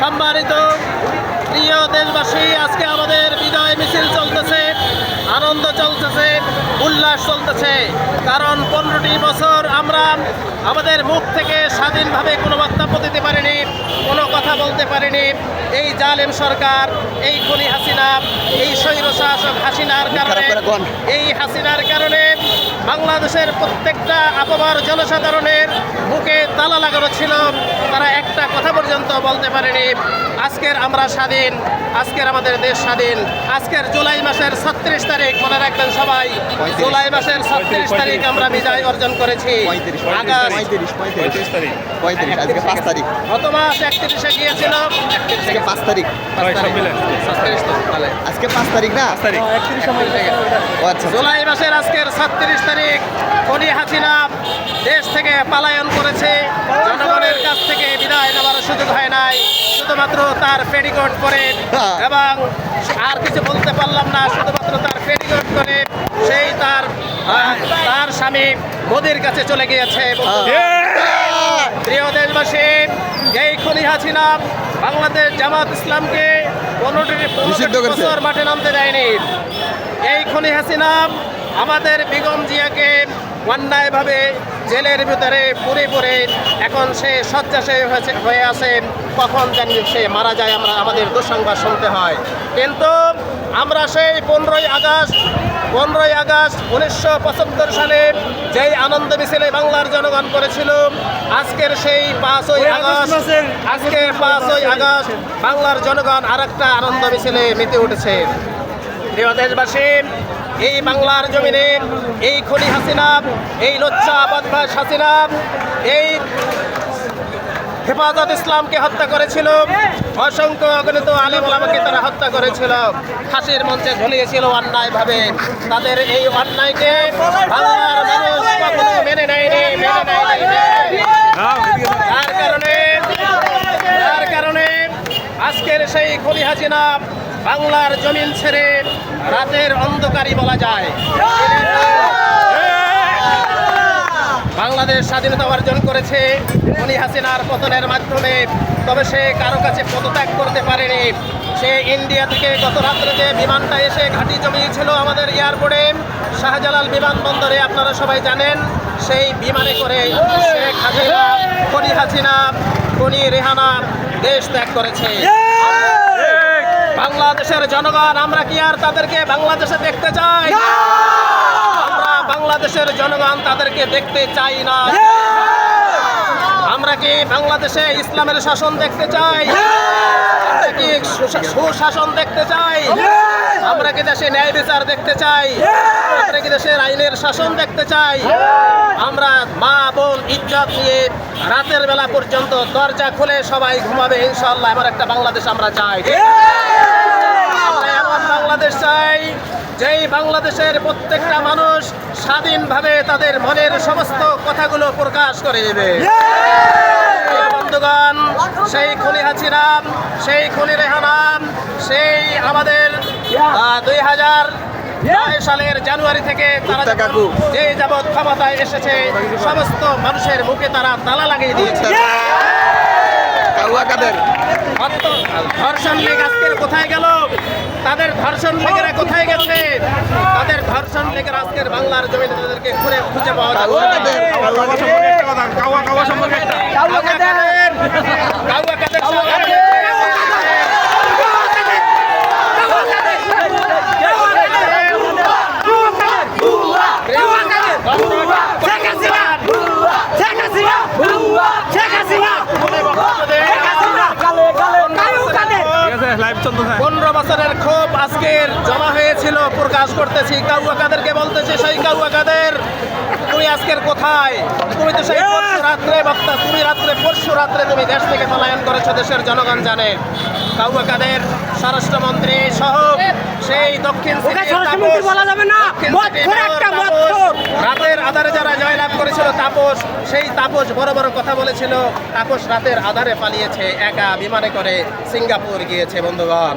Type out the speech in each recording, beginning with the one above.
সম্মানিত প্রিয় দেশবাসী, আজকে আমাদের বিজয় মিছিল চলতেছে, আনন্দ চলতেছে, উল্লাস চলতেছে। কারণ পনেরোটি বছর আমরা আমাদের মুখ থেকে স্বাধীনভাবে কোনো বক্তব্য দিতে পারেনি কোনো কথা বলতে পারেনি। এই জালেম সরকার এই খনি হাসিনা এই স্বৈর শাসক হাসিনার কারণে এই হাসিনার কারণে বাংলাদেশের প্রত্যেকটা আপামার জনসাধারণের বুকে তালা লাগানো ছিল। তারা একটা কথা পর্যন্ত বলতে পারেনি আজকের আমরা স্বাধীন আজকের আমাদের দেশ স্বাধীন। আজকের জুলাই মাসের ছত্রিশ তারিখ মনে রাখবেন সবাই জুলাই মাসের ছত্রিশ তারিখ আমরা বিজয় অর্জন করেছি। আগাস্ট পঁয়ত্রিশ আজকে পাঁচ তারিখ। গত মাস একত্রিশে গিয়েছিল। আজকে পাঁচ তারিখ। আজকে পাঁচ তারিখ না? তারিখ। ও আচ্ছা জুলাই মাসের আজকের সাতত্রিশ তারিখ খনি হাসিনা দেশ থেকে পালায়ন করেছে। কাছ থেকে বিদায় নেওয়ার সুযোগ হয় নাই। শুধুমাত্র তার পেডিকোট করে হ্যাঁ। এবং আর কিছু বলতে পারলাম না শুধুমাত্র তার পেডিকোট করে সেই তার তার স্বামী মোদির কাছে চলে গিয়েছে। প্রিয় দেশবাসী এই খনি হাসিনা বাংলাদেশ জামাত ইসলামকে পনেরোটি বছর মাঠে নামতে দেয়নি। এই খনি হাসিনা আমাদের বেগম জিয়াকে অন্যায়ভাবে জেলের ভিতরে পুরে পুরে এখন সে শয্যাশায়ী হয়েছে হয়ে আছে কখন জানি সে মারা যায় আমরা আমাদের দুঃসংবাদ শুনতে হয়। কিন্তু আমরা সেই পনেরোই আগস্ট পনেরোই আগস্ট উনিশশো পঁচাত্তর সালে যেই আনন্দ মিছিলে বাংলার জনগণ করেছিল আজকের সেই পাঁচই আগস্ট আজকে পাঁচই আগস্ট বাংলার জনগণ আর একটা আনন্দ মিছিলে মেতে উঠেছে। প্রিয় দেশবাসী এই বাংলার জমিনে, এই খনি হাসিনা, এই লজ্জা বদমাস হাসিনা, এই হেফাজত ইসলামকে হত্যা করেছিল। অসংখ্য অগণিত আলেম ওলামাকে তারা হত্যা করেছিল। ফাঁসির মঞ্চে ঝুলিয়েছিল অন্যায়ভাবে। তাদের এই অন্যায়কে বাংলার মেনে নেয়নি, মেনে যার কারণে যার কারণে আজকের সেই খলি হাসিনা বাংলার জমিন ছেড়ে রাতের অন্ধকারই বলা যায়। বাংলাদেশ স্বাধীনতা অর্জন করেছে খনি হাসিনার পতনের মাধ্যমে। তবে সে কারও কাছে পদত্যাগ করতে পারেনি। সে ইন্ডিয়া থেকে গত রাত্রে যে বিমানটা এসে ঘাঁটি জমিয়েছিল আমাদের এয়ারপোর্টে। শাহজালাল বিমানবন্দরে আপনারা সবাই জানেন, সেই বিমানে করে শেখ হাসিনা খনি হাসিনা খনি রেহানা দেশ ত্যাগ করেছে। বাংলাদেশের জনগণ আমরা কি আর তাদেরকে বাংলাদেশে দেখতে চাই? আমরা বাংলাদেশের জনগণ তাদেরকে দেখতে চাই না। আমরা কি বাংলাদেশে ইসলামের শাসন দেখতে চাই? আমরা কি সুশা- সুশাসন দেখতে চাই? আমরা কি দেশে ন্যায় বিচার দেখতে চাই? আমরা কি দেশের আইনের শাসন দেখতে চাই? আমরা মা বোন ইজ্জত নিয়ে রাতের বেলা পর্যন্ত দরজা খুলে সবাই ঘুমাবে ইনশাল্লাহ এবার একটা বাংলাদেশ আমরা চাই আমরা বাংলাদেশ চাই যেই বাংলাদেশের প্রত্যেকটা মানুষ স্বাধীনভাবে তাদের মনের সমস্ত কথাগুলো প্রকাশ করে দেবে বন্ধুগণ সেই খনি হাসিনাম সেই খনি রেহানাম সেই আমাদের দুই হাজার সালের জানুয়ারি থেকে তারা যে যাবৎ ক্ষমতায় এসেছে সমস্ত মানুষের মুখে তারা তালা লাগিয়ে দিয়েছে। ধর্ষণ লীগ আজকের কোথায় গেল? তাদের ধর্ষণ লীগেরা কোথায় গেছে? তাদের ধর্ষণ লীগের আজকের বাংলার জমিনে তাদেরকে ঘুরে খুঁজে পাওয়া যাচ্ছে কাদের কাওয়া সম্পর্কে একটা কথা কাওয়া কাওয়া সম্পর্কে একটা কাউয়া কাদের কাউয়া কাদের সঙ্গে ঠিক আছে লাইভ চলতেছে পনেরো বছরের ক্ষোভ আজকের জমা প্রকাশ করতেছি কাউয়া কাদেরকে বলতেছি সেই কাউয়া কাদের তুমি আজকের কোথায়? তুমি তো সেই রাত্রে বক্তা তুমি রাত্রে পরশু রাত্রে তুমি দেশ থেকে পলায়ন করেছ দেশের জনগণ জানে। কাউয়া কাদের স্বরাষ্ট্রমন্ত্রী সহ সেই দক্ষিণ। রাতের আধারে যারা জয়লাভ করেছিল তাপস সেই তাপস বড় বড় কথা বলেছিল। তাপস রাতের আধারে পালিয়েছে একা বিমানে করে সিঙ্গাপুর গিয়েছে বন্ধুগণ।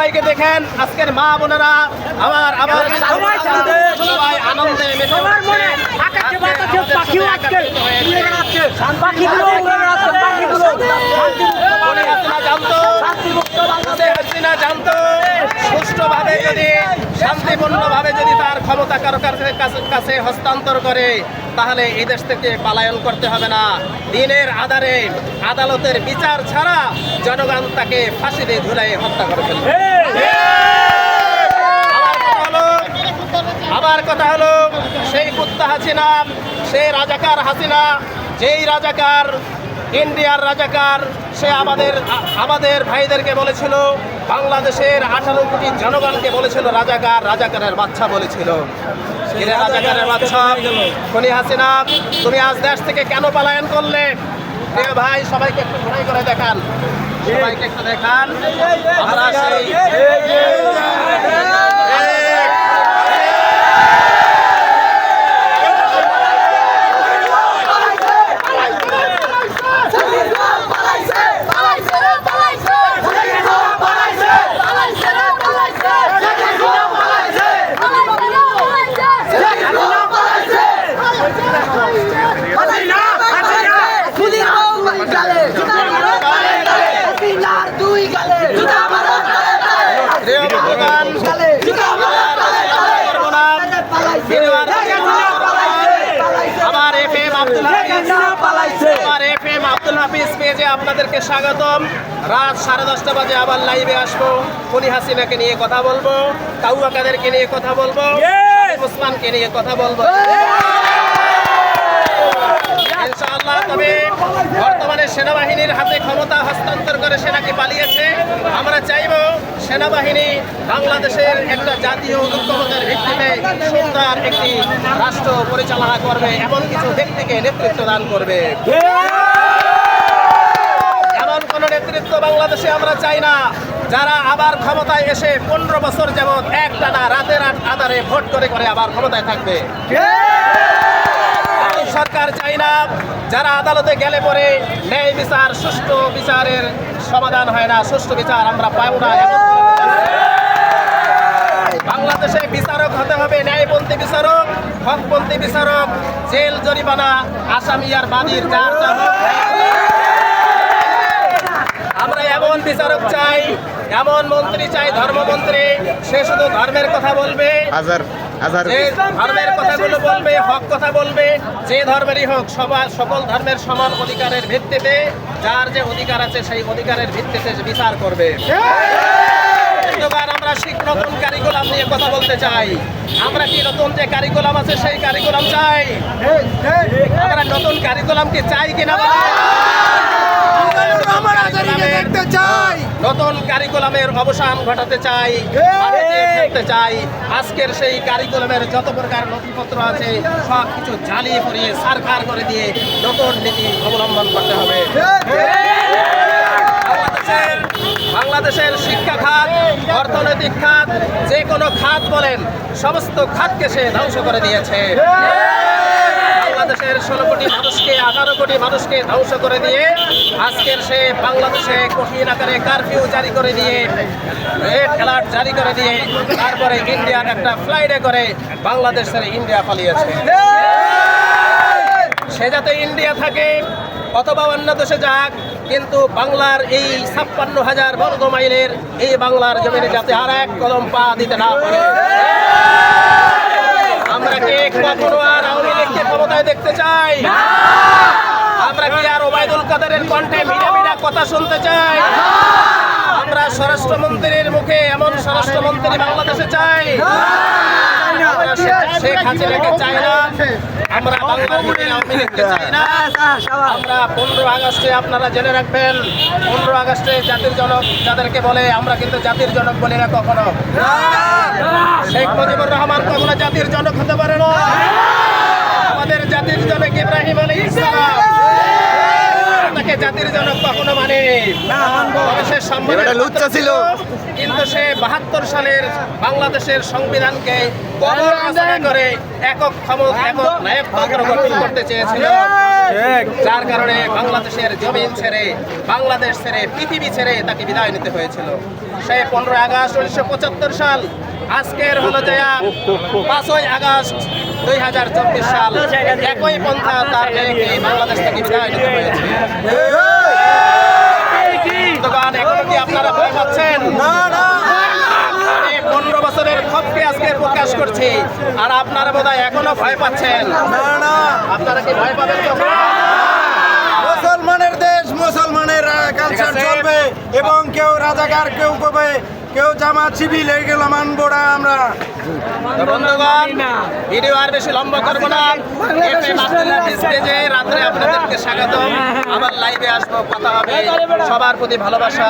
সবাইকে দেখেন আজকের মা বোনেরা সবাই আনন্দে মেতে জানতো সুষ্ঠুভাবে যদি শান্তিপূর্ণভাবে যদি তার ক্ষমতা কারও কাছে হস্তান্তর করে তাহলে এই দেশ থেকে পালায়ন করতে হবে না। দিনের আধারে আদালতের বিচার ছাড়া জনগণ তাকে ফাঁসিতে ঝুলাই হত্যা করে ফেলবে। আমার কথা হলো, সেই কুত্তা হাসিনা, সেই রাজাকার হাসিনা, যেই রাজাকার, ইন্ডিয়ার রাজাকার, সে আমাদের আমাদের ভাইদেরকে বলেছিল, বাংলাদেশের আঠারো কোটি জনগণকে বলেছিল, রাজাকার, রাজাকারের বাচ্চা বলেছিল। রাজাকারের বাচ্চা? খনি হাসিনা, তুমি আজ দেশ থেকে কেন পলায়ন করলে? ভাই সবাইকে একটু ঘোরাই করে দেখান সবাইকে একটু দেখান আমরা সেই দুই গালে জুতা মারো প্রিয় ভগবান আমার এফ এম আব্দুল হাফিজ পালাইছে আমার এফ এম আব্দুল হাফিজ পেজে আপনাদেরকে স্বাগতম। রাত সাড়ে দশটা বাজে আবার লাইভে আসব। ফনি হাসিনাকে নিয়ে কথা বলব কাউয়া কাদেরকে নিয়ে কথা বলব মুসলমানকে নিয়ে কথা বলব। ইনশাআল্লাহ তবে বর্তমানে সেনাবাহিনীর হাতে ক্ষমতা হস্তান্তর করে সেনাকে পালিয়েছে আমরা চাইব সেনাবাহিনী বাংলাদেশের একটা জাতীয় ঐক্যমতের ভিত্তিতে সুন্দর একটি রাষ্ট্র পরিচালনা করবে এমন কিছু ব্যক্তিকে নেতৃত্ব দান করবে। নেতৃত্ব বাংলাদেশে আমরা চাই না। যারা আবার ক্ষমতায় এসে পনেরো বছর যেমন এক টানা রাতের আট আধারে ভোট করে করে আবার ক্ষমতায় থাকবে। সরকার চাই না। যারা আদালতে গেলে পরে ন্যায় বিচার, সুষ্ঠু বিচারের সমাধান হয় না, সুষ্ঠু বিচার আমরা পাবো না। বাংলাদেশে বিচারক হতে হবে ন্যায়পন্থী বিচারক, হকপন্থী বিচারক, জেল জরিমানা, আসামি আর বাদীর যার যা হক আমরা এমন বিচারক চাই এমন মন্ত্রী চাই ধর্মমন্ত্রী সে শুধু ধর্মের কথা বলবে। হাজার হাজার ধর্মের কথাগুলো বলবে হক কথা বলবে যে ধর্মেরই হোক সবার সকল ধর্মের সমান অধিকারের ভিত্তিতে যার যে অধিকার আছে সেই অধিকারের ভিত্তিতে বিচার করবে। এবার আমরা শিখ নতুন কারিকুলাম নিয়ে কথা বলতে চাই। আমরা কি নতুন যে কারিকুলাম আছে সেই কারিকুলাম চাই? আমরা নতুন কারিকুলাম কি চাই কিনা? দেখতে চাই। নতুন কারিকুলামের অবসান ঘটাতে চাই চাই। আজকের সেই কারিকুলামের যত প্রকার নথিপত্র আছে সব কিছু জ্বালিয়ে পড়িয়ে সারখার করে দিয়ে নতুন নীতি অবলম্বন করতে হবে। বাংলাদেশের বাংলাদেশের শিক্ষা খাত অর্থনৈতিক খাত যে কোনো খাত বলেন সমস্ত খাতকে সে ধ্বংস করে দিয়েছে। বাংলাদেশের ষোলো কোটি মানুষকে, আঠারো কোটি মানুষকে ধ্বংস করে দিয়ে আজকের সে বাংলাদেশে কঠিন আকারে কারফিউ জারি করে দিয়ে রেড অ্যালার্ট জারি করে দিয়ে তারপরে ইন্ডিয়ার একটা ফ্লাইটে করে বাংলাদেশ ছেড়ে ইন্ডিয়া পালিয়েছে। সে যাতে ইন্ডিয়া থাকে অথবা অন্য দেশে যাক, কিন্তু বাংলার এই ছাপ্পান্ন হাজার বর্গ মাইলের এই বাংলার জমিনে যাতে আর এক কলম পা দিতে না পারে আমরা কি কখনো আর আওয়ামী লীগকে ক্ষমতায় দেখতে চাই। আমরা কি আর ওবায়দুল কাদেরের কণ্ঠে মিডা মিডা কথা শুনতে চাই? আমরা স্বরাষ্ট্রমন্ত্রীর মুখে এমন স্বরাষ্ট্রমন্ত্রী বাংলাদেশে চাই। শেখ- হাসিনাকে চাই না। আমরা আমরা পনেরো আগস্টে আপনারা জেনে রাখবেন পনেরো আগস্টে জাতির জনক যাদেরকে বলে আমরা কিন্তু জাতির জনক বলি না কখনো। শেখ মুজিবুর রহমান কখনো জাতির জনক হতে পারে না। আমাদের জাতির জনক ইব্রাহিম আলী ইসলাম। তাকে জাতির জনক কখনো সে সম্মানের লুচ্চা ছিল। কিন্তু সে বাহাত্তর সালের বাংলাদেশের সংবিধানকে কবর রচনা করে একক ক্ষমতা একক নায়কতন্ত্র গঠন করতে চেয়েছিল। যার কারণে বাংলাদেশের জমিন ছেড়ে বাংলাদেশ ছেড়ে পৃথিবী ছেড়ে তাকে বিদায় নিতে হয়েছিল। সে পনেরো আগস্ট উনিশশো পঁচাত্তর সাল আজকের হলো যে পাঁচই আগস্ট দুই হাজার চব্বিশ সাল একই পন্থা তার বাংলাদেশ থেকে বিদায় নিতে হয়েছে বন্ধুগণ, এখনও কি আপনারা ভয় পাচ্ছেন? পনেরো বছরের ক্ষোভকে আজকে প্রকাশ করছি আর আপনারা বোধহয় এখনও ভয় পাচ্ছেন। আপনারা কি ভয় পাবেন মুসলমানের দেশ মুসলমানের কালচার। চলবে এবং কেউ রাজাকার কেউ কবে কেউ জামা শিবির লেগে মানবো না আমরা। বন্ধুগণ ভিডিও আর বেশি লম্বা করব না। স্টেজে রাত্রে আপনাদেরকে স্বাগত আবার লাইভে আসব কথা হবে। সবার প্রতি ভালোবাসা।